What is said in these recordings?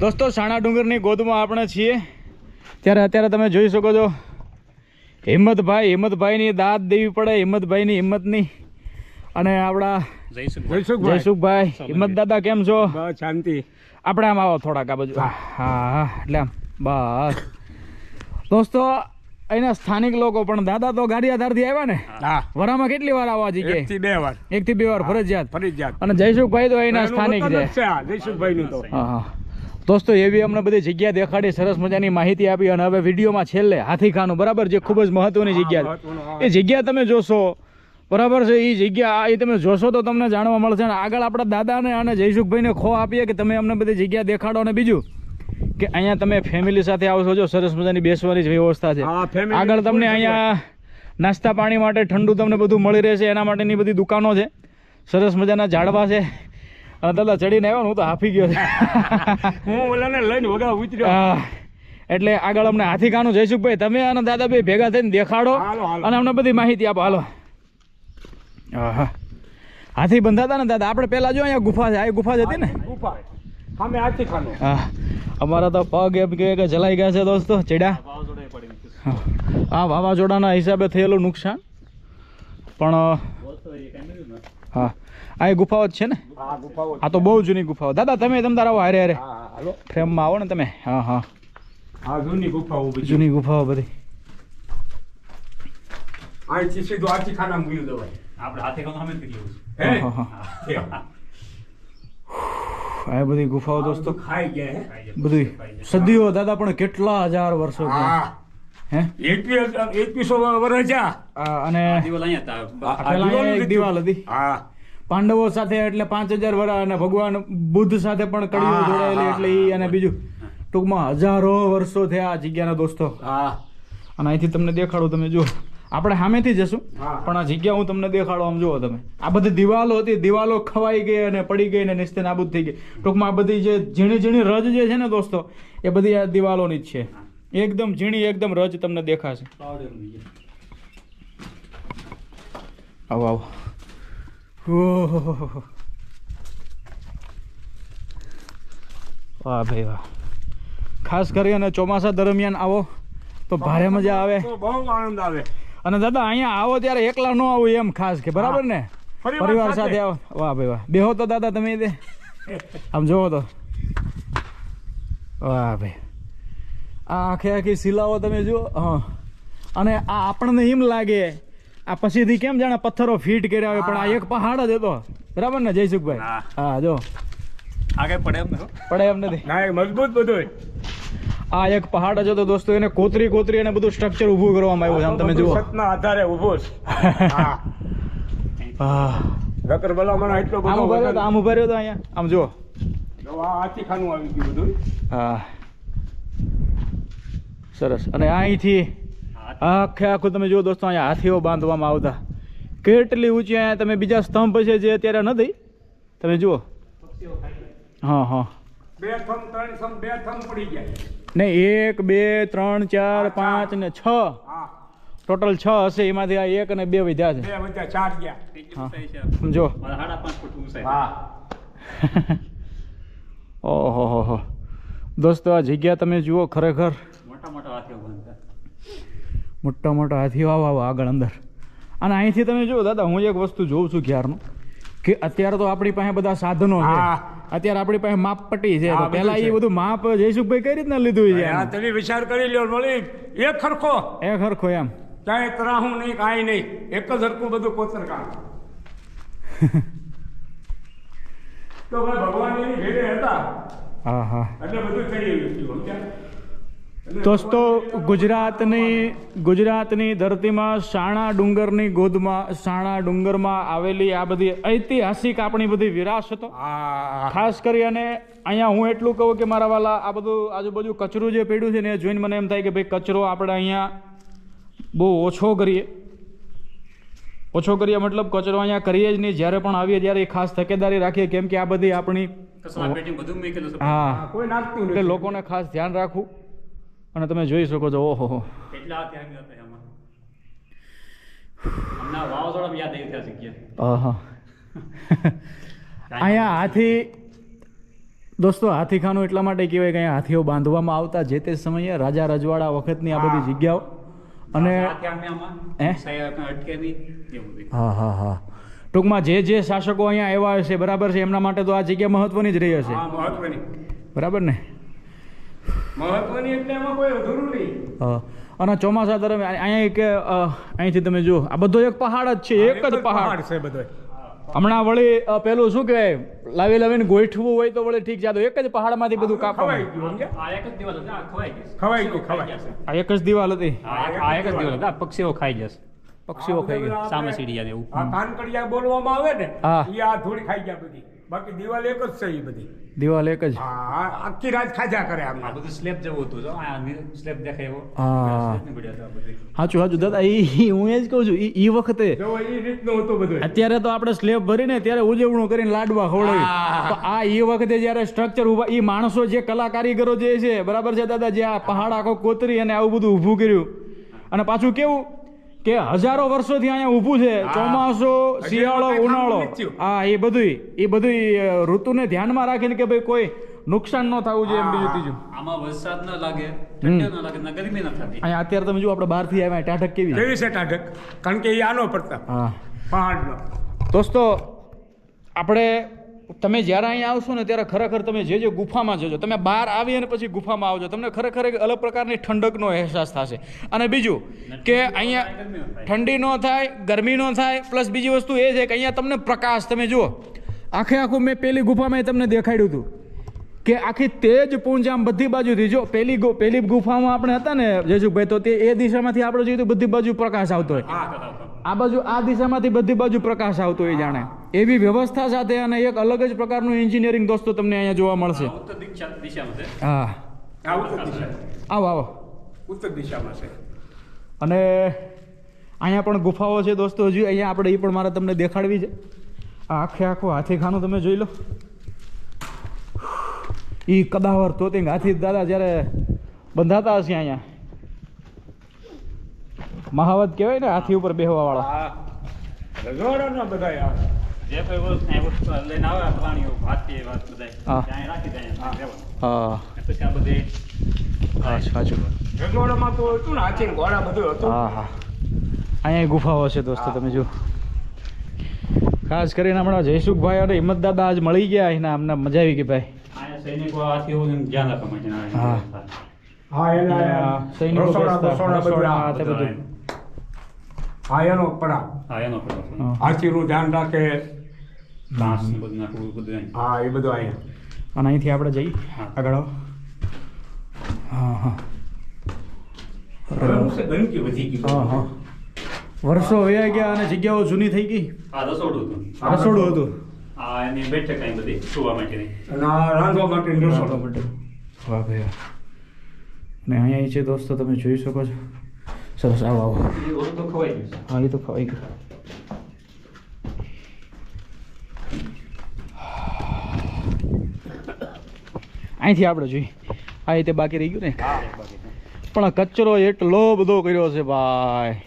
દોસ્તો સાણા ડુંગરની ગોદમાં આપણે છીએ. ત્યારે અત્યારે તમે જોઈ શકો છો હિંમતભાઈ હિંમતભાઈની દાદ દેવી પડે હિંમતભાઈની હિંમતની. અને આપણા જયસુખભાઈ. જયસુખભાઈ. હિંમત દાદા કેમ છો? શાંતિ. આપણે આમ આવો થોડાક આ બાજુ. હા. હા એટલે આમ. બસ. દોસ્તો અહીંના સ્થાનિક લોકો પણ દાદા તો ગાડી આધારથી આવ્યા ને? હા. વરામાં કેટલી વાર આવવા એક જગ્યાએ બે વાર. એક થી બે વાર ફરજિયાત. ફરજિયાત. અને જયસુખભાઈ તો અહીંના સ્થાનિક છે. જયસુખભાઈ નું તો. હા હા. દોસ્તો એવી અમને બધી જગ્યા દેખાડી સરસ મજાની માહિતી આપી અને હવે વિડીયોમાં છેલ્લે હાથીખાનું બરાબર જે ખૂબ જ મહત્વની જગ્યા છે. એ જગ્યા તમે જોશો બરાબર છે? એ જગ્યા એ તમે જોશો તો તમને જાણવા મળશે અને આગળ આપણા દાદાને અને જયસુખભાઈને ખો આપીએ કે તમે અમને બધી જગ્યા દેખાડો અને બીજું કે અહીંયા તમે ફેમિલી સાથે આવશો જો સરસ મજાની બેસવાની જ વ્યવસ્થા છે. આગળ તમને અહીંયા નાસ્તા પાણી માટે ઠંડુ તમને બધું મળી રહેશે એના માટેની બધી દુકાનો છે. સરસ મજાના ઝાડવા છે. અને દાદા ચડીને આવ્યો હું તો હાફી ગયો હું ઓલાને લઈને વગા ઉતર્યો. એટલે આગળ અમને હાથીખાનું જયસુખભાઈ તમે અને દાદાભાઈ ભેગા થઈને દેખાડો. અને અમને બધી માહિતી આપો. હાલો. હાથી બંધાતા ને દાદા આપણે પેલા જો અહીંયા ગુફા છે આ ગુફા જ હતી ને? ગુફા. હા. અમારા તો પગ એમ કે જલાઈ ગયા છે દોસ્તો ચડ્યા હા. આ વાવાઝોડાના હિસાબે થયેલું નુકસાન. પણ હા. આ ગુફાઓ જ છે ને? આ તો બહુ જૂની ગુફાઓ. દાદા તમે તમ તારા આવો હારે હારે. હા હાલો. ફ્રેમમાં આવો ને તમે. હા હા. આ જૂની ગુફાઓ બધી. જૂની ગુફાઓ બધી. અહીંથી સીધું આથી ખાના મૂકી દેવાય આપણે હાથે કામ અમે કરી લઉં હે? હા, હા. હે. આ બધી ગુફાઓ દોસ્તો. ખાઈ ગયા બધી સદીઓ દાદા પણ કેટલા હજાર વર્ષો હા. હે? એકવીસો વર્ષ અને દિવાલ અહીંયા હતા. દિવાલ હા. પાંડવો સાથે એટલે પાંચ હજાર વર્ષ અને ભગવાન બુદ્ધ સાથે પણ કડીઓ જોડાયેલી એટલે એ અને બીજું ટૂંકમાં હજારો વર્ષો થયા આ જગ્યાના દોસ્તો. હા. અને અહીંથી તમને દેખાડું તમે જુઓ. આપણે સામેથી જશું પણ આ જગ્યા હું તમને દેખાડો આમ જુઓ તમે. આ બધી દિવાલો હતી દિવાલો ખવાઈ ગઈ અને પડી ગઈ ને નિસ્તે નાબૂદ થઈ ગઈ. ટૂંકમાં આ બધી જે ઝીણી ઝીણી રજ જે છે ને દોસ્તો એ બધી આ દિવાલોની જ છે. એકદમ ઝીણી એકદમ રજ તમને દેખાશે. આવો આવો. વાહ ભાઈ વાહ. ખાસ કરી અને ચોમાસા દરમિયાન આવો તો ભારે મજા આવે. બહુ આનંદ આવે. અને દાદા અહીંયા આવો ત્યારે એકલા ન આવું એમ ખાસ કે બરાબર ને? પરિવાર. સાથે. આવો. વાહ ભાઈ વાહ. બેહો તો દાદા તમે દે આમ જોવો તો. વાહ ભાઈ. આ આખે આખી શિલાઓ તમે જુઓ. હા. અને આ આપણને એમ લાગે આ પછીથી કેમ જાણે પથ્થરો ફીટ કર્યા હોય પણ આ એક પહાડ જ હતો. બરાબર ને જયસુખભાઈ? હા. હા જો. આગળ પડે એમ પડે એમ નથી ના મજબૂત બધું આ એક પહાડ જ હતો દોસ્તો એને કોતરી કોતરી અને બધું સ્ટ્રક્ચર ઊભું કરવામાં આવ્યું છે. આમ તમે જુઓ. સતના આધારે ઊભો છે હા. હા. નકર ભલામણ એટલો આમ બધો તો આમ ઊભા રહ્યો તો અહીંયા. આમ જુઓ. આથી ખાનું આવી ગયું બધું હા. સરસ. અને અહીંથી આખે આખું તમે જુઓ દોસ્તો અહીંયા હાથીઓ બાંધવામાં આવતા. કેટલી ઊંચી અહીંયા તમે બીજા સ્તંભ છે જે અત્યારે નથી? તમે જુઓ. હા હા. બે થમ ત્રણ થમ બે થમ પડી ગયા ને એક બે ત્રણ ચાર પાંચ ને છ. ટોટલ છ હશે એમાંથી આ એક અને બે વધ્યા છે? સમજો ઓહો હો હો. દોસ્તો આ જગ્યા તમે જુઓ ખરેખર. મોટા મોટા હાથીઓ બાંધતા. મોટા મોટા હાથી આવો આગળ અંદર. અને અહીંથી તમે જુઓ દાદા હું એક વસ્તુ જોઉં છું ક્યારનું? કે અત્યારે તો આપણી પાસે બધા સાધનો છે. અત્યારે આપણી પાસે માપ પટ્ટી છે બધું એ બધું માપ જયસુખભાઈ કઈ રીતના લીધું છે? તમે વિચાર કરી લ્યો મળી. એ ખરખો એ ખરખો એમ. ક્યાંય ત્રાહું નહીં કાંઈ નહીં. એક જ હરખું બધું કોતર કામ. તો ભાઈ ભગવાન એની ભેડે હતા. હા હા. એટલે બધું થઈ ગયું સમજ્યા? દોસ્તો ગુજરાતની ગુજરાતની ધરતીમાં સાણા ડુંગરની ગોદમાં સાણા ડુંગરમાં આવેલી આ બધી ઐતિહાસિક આપણી બધી વિરાસતો ખાસ કરી અને અહીંયા હું એટલું કહું કે મારા વાલા આ બધું આજુબાજુ કચરું જે પડ્યું છે ને એ જોઈને મને એમ થાય કે ભાઈ કચરો આપણે અહીંયા બહુ ઓછો કરીએ. ઓછો કરીએ મતલબ કચરો અહીંયા કરીએ જ નહીં. જ્યારે પણ આવીએ ત્યારે ખાસ તકેદારી રાખીએ. કેમ કે આ બધી આપણી હા. કોઈ એટલે લોકોને ખાસ ધ્યાન રાખવું. અને તમે જોઈ શકો છો ઓહો કેટલા. અહીંયા હાથી દોસ્તો હાથીખાનું એટલા માટે કહેવાય કે અહીંયા હાથીઓ બાંધવામાં આવતા જે તે સમયે રાજા રજવાડા વખતની આ બધી જગ્યાઓ. અને હા? હા હા ટૂંકમાં જે જે શાસકો અહીંયા આવ્યા હશે બરાબર છે એમના માટે તો આ જગ્યા મહત્વની જ રહી હશે. બરાબર ને? મહત્વની એટલે એમાં કોઈ અધૂરું નહીં. અને ચોમાસા દરમિયાન અહીંયા કે અહીંથી તમે જુઓ આ બધો એક પહાડ જ છે એક જ પહાડ. છે બધો. હમણાં વળી પેલું શું કે લાવી લાવીને ગોઠવું હોય તો વળી ઠીક છે તો એક જ પહાડમાંથી બધું કાપવાનું. આ એક જ દિવાલ હતી આ ખવાઈ ગયું ખવાઈ. ગયું, આ એક જ દિવાલ હતી? આ એક- જ દિવસ હતા પક્ષીઓ ખાઈ જશે પક્ષીઓ ખાઈ ગયા. સામે સીડિયા આ કાનકડિયા બોલવામાં આવે ને એ આ ધૂળ ખાઈ ગયા બધી. બાકી દિવાલ એક જ છે એ બધી. દિવાલ એક જ. હા. આખી રાત ખાજા કરે આ બધું સ્લેબ જેવું હતું. જો આ સ્લેબ દેખાય એવો. હા. હાચું સાચું દાદા એ હું એ જ કહું છું એ એ વખતે જો એ રીતનું હતું બધું. અત્યારે તો આપણે સ્લેબ ભરીને ત્યારે ઉજવણું કરીને લાડવા ખવડાવી. તો આ એ વખતે જ્યારે સ્ટ્રક્ચર ઊભા એ માણસો જે કલા કારીગરો જે છે બરાબર છે દાદા જે આ પહાડ આખો કોતરી અને આવું બધું ઊભું કર્યું. અને પાછું કેવું કે હજારો વર્ષોથી અહીંયા ઊભું છે. ચોમાસો શિયાળો ઉનાળો. હા એ બધું એ બધું ઋતુને ધ્યાનમાં રાખીને કે ભાઈ કોઈ નુકસાન ન થવું જોઈએ એમ બીજું. ત્રીજું. આમાં વરસાદ ન લાગે ઠંડી ન લાગે ગરમી ન થતી. અહીંયા અત્યારે તમે જુઓ આપણે બહારથી આવ્યા ટાઢક કેવી કેવી છે ટાઢક? કારણ કે એ આનો પડતા હા. પહાડનો. દોસ્તો આપણે તમે જ્યારે અહીંયા આવશો ને ત્યારે ખરેખર તમે જે જે ગુફામાં જજો તમે બહાર આવી અને પછી ગુફામાં આવજો તમને ખરેખર એક અલગ પ્રકારની ઠંડકનો અહેસાસ થશે. અને બીજું કે અહીંયા ઠંડી ન થાય ગરમી ન થાય પ્લસ બીજી વસ્તુ એ છે કે અહીંયા તમને પ્રકાશ તમે જુઓ આખે આખું મેં પેલી ગુફામાં તમને દેખાડ્યું હતું. કે આખી તેજ પૂંજ આમ બધી બાજુથી જો પેલી ગો પેલી ગુફામાં આપણે હતા ને જેજુભાઈ તો તે એ દિશામાંથી આપણે જોઈએ તો બધી બાજુ પ્રકાશ આવતો હોય. આ બાજુ આ દિશામાંથી બધી બાજુ પ્રકાશ આવતો હોય જાણે. એવી વ્યવસ્થા સાથે અને એક અલગ જ પ્રકારનું એન્જિનિયરિંગ દોસ્તો તમને અહીંયા જોવા મળશે. હા આવો આવો. ઉત્તર દિશામાં છે. અને અહીંયા પણ ગુફાઓ છે દોસ્તો હજી અહીંયા આપણે એ પણ મારે તમને દેખાડવી છે. આ આખે આખું હાથીખાનું તમે જોઈ લો. એ કદાવર તોતિંગ હાથી દાદા જ્યારે બંધાતા હશે અહીંયા. મહાવત કહેવાય ને હાથી ઉપર બેહવા વાળા. અહીંયા ગુફાઓ છે દોસ્તો તમે જો ખાસ કરીને હમણાં જયસુખભાઈ અને હિંમત દાદા આજ મળી ગયા એના અમને મજા આવી ગઈ ભાઈ. અહીંયા આથી હાથીઓનું ધ્યાન રાખવા માટે હા. હા એના સૈનિકો રસોડા બસોડા બધું. તે બધું. બધું. હા એનો પડા હા એનો પડા. હાથીનું ધ્યાન રાખે. ઘાસ ને બધું નાખવું બધું હા એ બધું અહીંયા. અને અહીંથી આપણે જઈ હા. આગળ હા હા. વર્ષો વયા ગયા અને જગ્યાઓ જૂની થઈ ગઈ? રસોડું હતું. રસોડું હતું. આ એની બેઠક અહીં બધી સુવા માટેની. અને આ રાંધવા માટે રસોડો. વાહ ભાઈ. અને અહીંયા છે દોસ્તો તમે જોઈ શકો છો. સરસ આવો આવો. તો ખવાઈ ગયું હા એ તો ખવાઈ ગયું. અહીંથી આપણે જોઈએ. આ રીતે બાકી રહી ગયું ને? પણ આ કચરો એટલો બધો કર્યો છે ભાઈ.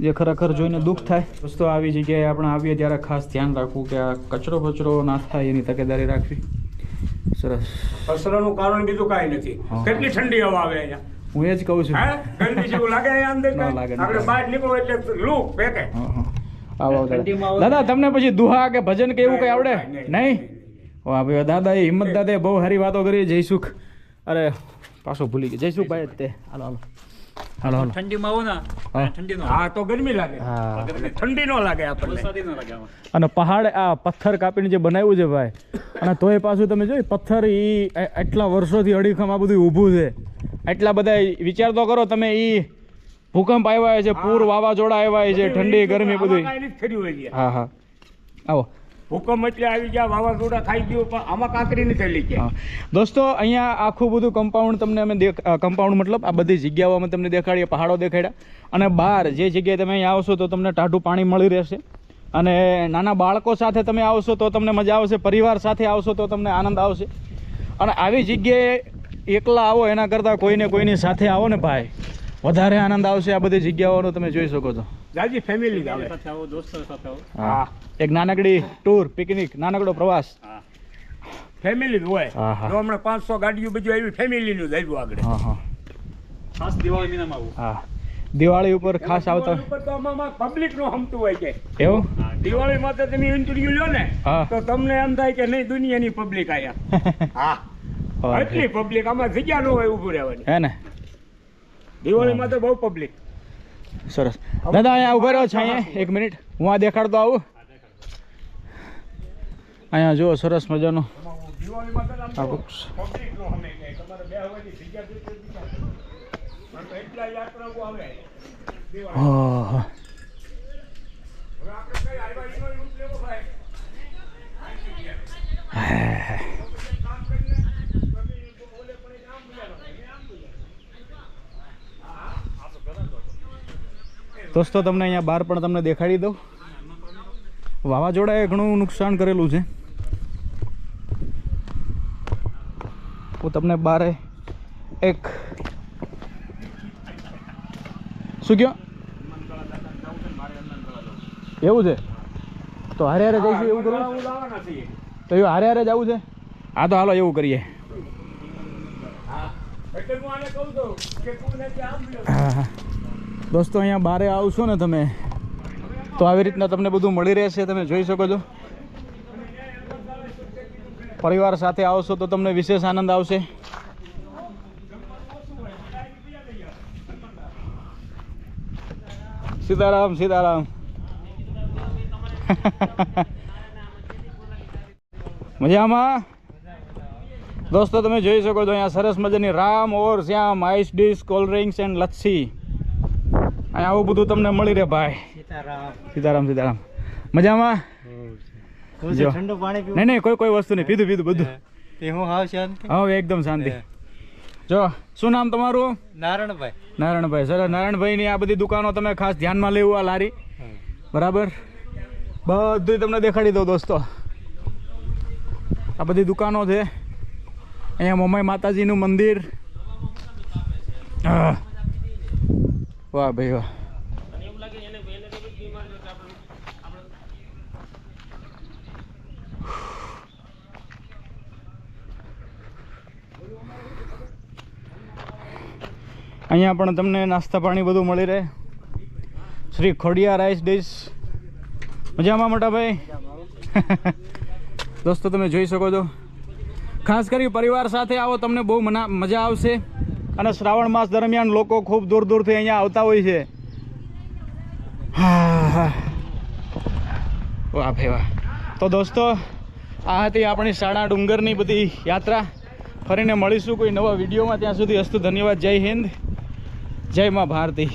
જે ખરેખર જોઈને દુઃખ થાય. દોસ્તો આવી જગ્યાએ આપણે આવીએ ત્યારે ખાસ ધ્યાન રાખવું કે આ કચરો બચરો ના થાય એની તકેદારી રાખવી. સરસ. કચરાનું કારણ બીજું કાંઈ નથી. કેટલી ઠંડી હવા આવે અહીંયા? હું એ જ કહું છું. હે? જેવું લાગે અંદર લાગે, આપણે બહાર નીકળો એટલે લૂ ફેંકે. હા, હા. આવો આવો. દાદા તમને પછી દુહા કે ભજન કે એવું કઈ આવડે? નહીં. વાહ ભાઈ દાદા એ હિંમત દાદા બહુ સારી વાતો કરી. જયસુખ અરે પાછો ભૂલી ગયો. જયસુખ ભાઈ તે. હાલો હાલો. હાલો હાલો. ઠંડીમાં આવો ને. હા. ઠંડી નો હા તો ગરમી લાગે. હા. ઠંડી નો લાગે આપણને. વરસાદી ન લાગે અને પહાડ આ પથ્થર કાપીને જે બનાવ્યું છે ભાઈ અને તોય પાછું તમે જોઈ પથ્થર એ એટલા વર્ષોથી અડીખમ આ બધું ઊભું છે. એટલા બધા વિચાર તો કરો તમે એ ભૂકંપ આવ્યા છે પૂર વાવાઝોડા આવ્યા છે ઠંડી ગરમી બધું. હા હા. આવો. ભૂકંપ એટલે આવી ગયા, વાવાઝોડા ખાઈ ગયું, પણ આમાં કાંકરી નથી થયેલી ગયા દોસ્તો, અહીંયા આખું બધું કમ્પાઉન્ડ તમને અમે કમ્પાઉન્ડ મતલબ આ બધી જગ્યાઓ અમે તમને દેખાડીએ, પહાડો દેખાડ્યા. અને બહાર જે જગ્યાએ તમે અહીંયા આવશો તો તમને ટાઢું પાણી મળી રહેશે. અને નાના બાળકો સાથે તમે આવશો તો તમને મજા આવશે, પરિવાર સાથે આવશો તો તમને આનંદ આવશે. અને આવી જગ્યાએ એકલા આવો, એના કરતાં કોઈને કોઈની સાથે આવો ને ભાઈ. વધારે આનંદ આવશે આ બધી જગ્યાઓનો તમે જોઈ શકો છો. જાજી ફેમિલી આવે. સાથે આવો દોસ્તો સાથે આવો. હા. એક નાનકડી ટૂર પિકનિક નાનકડો પ્રવાસ. હા. ફેમિલી જ હોય. હા, હા. જો હમણાં પાંચસો ગાડીઓ બધું આવી ફેમિલી નું આવ્યું આગળ. હા હા. ખાસ દિવાળી મહિનામાં આવું. હા. દિવાળી ઉપર ખાસ આવતા દિવાળી ઉપર તો આમાં પબ્લિકનું હમતું હોય છે. એવું? દિવાળીમાં તો તમે ઇન્ટરવ્યુ લો ને તો તમને એમ થાય કે નહીં દુનિયાની પબ્લિક આયા. હા. એટલી પબ્લિક આમાં જગ્યા ન હોય ઊભું રહેવાની. હે ને? દિવાળીમાં તો બહુ પબ્લિક સરસ. દાદા, અહીંયા ઊભા રહ્યો છે અહીંયા. એક મિનિટ. હું આ દેખાડતો આવું. અહીંયા જુઓ, સરસ મજાનો દિવાળીમાં તો આમ આ તો વૃક્ષ પબ્લિક નો હમે કે તમારે બે હવાની જગ્યા જોઈતી હોય તો બીજા પણ તો એટલા યાત્રાઓ આવે દિવાળી ઓહો. હવે આપણે કઈ આવ્યા એનો રૂપ લેવો ભાઈ કામ કરીને તમે ઓલે પણ એક આમ બોલ્યા તમે આમ બોલ્યા દોસ્તો તમને અહીંયા બહાર પણ તમને દેખાડી દઉં. વાવાઝોડાએ ઘણું નુકસાન કરેલું છે. હું તમને બારે એક શું કયો? એવું છે? તો હારે હારે જઈશું એવું કરવું તો એવું હારે હારે જવું છે? હા તો હાલો એવું કરીએ. કહું. હા હા. દોસ્તો, અહીંયા બારે આવશો ને તમે, તો આવી રીતના તમને બધું મળી રહેશે, તમે જોઈ શકો છો. પરિવાર સાથે આવશો તો તમને વિશેષ આનંદ આવશે. સીતારામ સીતારામ. મજામાં? દોસ્તો, તમે જોઈ શકો છો, અહીંયા સરસ મજાની રામ, ઓર Shyam, ice dish, cold drinks and lassi. અહીંયા આવું બધું તમને મળી રહે ભાઈ. સીતારામ. સીતારામ મજામાં? ઠંડુ પાણી નહીં નહીં કોઈ કોઈ વસ્તુ નહીં. પીધું પીધું બધું. તે હું હાવ શાંતિ? હવે એકદમ શાંતિ. જો શું નામ તમારું? નારણભાઈ. નારાયણભાઈ સર નારાયણભાઈની આ બધી દુકાનો તમે ખાસ ધ્યાનમાં લેવું આ લારી? બરાબર? બધું તમને દેખાડી દઉં દોસ્તો. આ બધી દુકાનો છે. અહીંયા મોમાઈ માતાજીનું મંદિર. આહ. વાહ ભાઈ વાહ. અહીંયા પણ તમને નાસ્તા પાણી બધું મળી રહે. શ્રી ખોડિયા રાઈસ ડીશ મજામાં મોટા ભાઈ? દોસ્તો, તમે જોઈ શકો છો. ખાસ કરી પરિવાર સાથે આવો, તમને બહુ મજા આવશે. અને શ્રાવણ માસ દરમિયાન લોકો ખૂબ દૂર દૂરથી અહીંયા આવતા હોય છે. વાહ ભાઈ, વાહ. તો દોસ્તો, આ હતી આપણી શાળા ડુંગરની બધી યાત્રા. ફરીને મળીશું કોઈ નવા વિડીયોમાં. ત્યાં સુધી અસ્તુ ધન્યવાદ. જય હિન્દ. જય માં ભારતી.